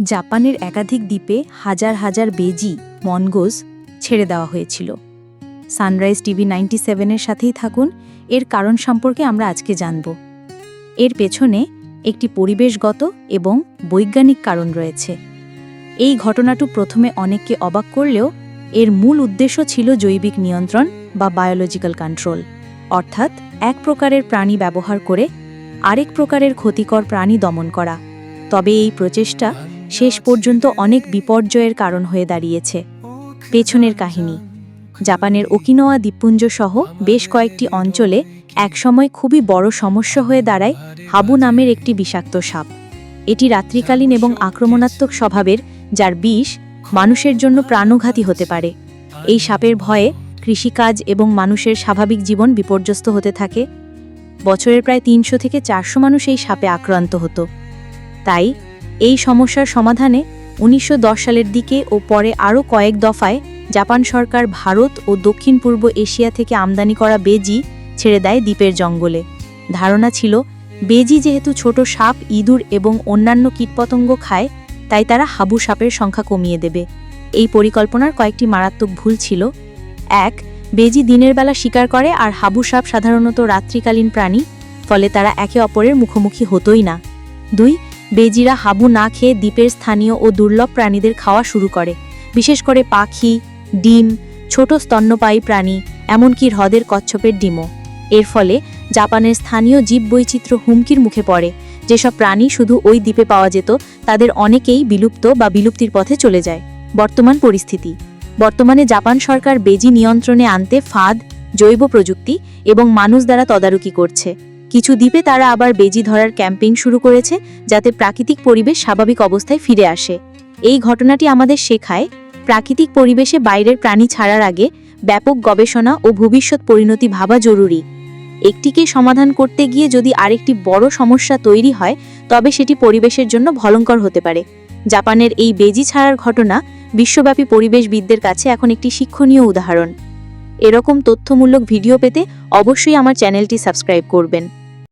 জাপানের একাধিক দ্বীপে হাজার হাজার বেজি, মনগোজ ছেড়ে দেওয়া হয়েছিল। সানরাইজ টিভি নাইনটি সেভেনের সাথেই থাকুন, এর কারণ সম্পর্কে আমরা আজকে জানব। এর পেছনে একটি পরিবেশগত এবং বৈজ্ঞানিক কারণ রয়েছে। এই ঘটনাটি প্রথমে অনেককে অবাক করলেও এর মূল উদ্দেশ্য ছিল জৈবিক নিয়ন্ত্রণ বা বায়োলজিক্যাল কন্ট্রোল, অর্থাৎ এক প্রকারের প্রাণী ব্যবহার করে আরেক প্রকারের ক্ষতিকর প্রাণী দমন করা। তবে এই প্রচেষ্টা শেষ পর্যন্ত অনেক বিপর্যয়ের কারণ হয়ে দাঁড়িয়েছে। পেছনের কাহিনী। জাপানের ওকিনোয়া দ্বীপপুঞ্জ সহ বেশ কয়েকটি অঞ্চলে একসময় খুবই বড় সমস্যা হয়ে দাঁড়ায় হাবু নামের একটি বিষাক্ত সাপ। এটি রাত্রিকালীন এবং আক্রমণাত্মক স্বভাবের, যার বিষ মানুষের জন্য প্রাণঘাতী হতে পারে। এই সাপের ভয়ে কৃষিকাজ এবং মানুষের স্বাভাবিক জীবন বিপর্যস্ত হতে থাকে। বছরের প্রায় তিনশো থেকে চারশো মানুষ এই সাপে আক্রান্ত হতো। তাই এই সমস্যার সমাধানে উনিশশো দশ সালের দিকে ও পরে আরও কয়েক দফায় জাপান সরকার ভারত ও দক্ষিণ পূর্ব এশিয়া থেকে আমদানি করা বেজি ছেড়ে দেয় দ্বীপের জঙ্গলে। ধারণা ছিল, বেজি যেহেতু ছোট সাপ, ইঁদুর এবং অন্যান্য কীটপতঙ্গ খায়, তাই তারা হাবু সাপের সংখ্যা কমিয়ে দেবে। এই পরিকল্পনার কয়েকটি মারাত্মক ভুল ছিল। এক, বেজি দিনের বেলা শিকার করে আর হাবু সাপ সাধারণত রাত্রিকালীন প্রাণী, ফলে তারা একে অপরের মুখোমুখি হতোই না। দুই বেজিরা হাবু না খেয়ে দ্বীপের স্থানীয় ও দুর্লভ প্রাণীদের খাওয়া শুরু করে। বিশেষ করে পাখি, ডিম, ছোট স্তন্যপায়ী প্রাণী, এমনকি হ্রদের কচ্ছপের ডিমও। এর ফলে জাপানের স্থানীয় জীববৈচিত্র্য হুমকির মুখে পড়ে। যেসব প্রাণী শুধু ওই দ্বীপে পাওয়া যেত, তাদের অনেকেই বিলুপ্ত বা বিলুপ্তির পথে চলে যায়। বর্তমান পরিস্থিতি। বর্তমানে জাপান সরকার বেজি নিয়ন্ত্রণে আনতে ফাঁদ, জৈব প্রযুক্তি এবং মানুষ দ্বারা তদারকি করছে। কিছু দ্বীপে তারা আবার বেজি ধরার ক্যাম্পেইন শুরু করেছে, যাতে প্রাকৃতিক পরিবেশ স্বাভাবিক অবস্থায় ফিরে আসে। এই ঘটনাটি আমাদের শেখায়, প্রাকৃতিক পরিবেশে বাইরের প্রাণী ছাড়ার আগে ব্যাপক গবেষণা ও ভবিষ্যৎ পরিণতি ভাবা জরুরি। একটিকে সমাধান করতে গিয়ে যদি আরেকটি বড় সমস্যা তৈরি হয়, তবে সেটি পরিবেশের জন্য ভয়ঙ্কর হতে পারে। জাপানের এই বেজি ছাড়ার ঘটনা বিশ্বব্যাপী পরিবেশবিদদের কাছে এখন একটি শিক্ষণীয় উদাহরণ। এরকম তথ্যমূলক ভিডিও পেতে অবশ্যই আমার চ্যানেলটি সাবস্ক্রাইব করবেন।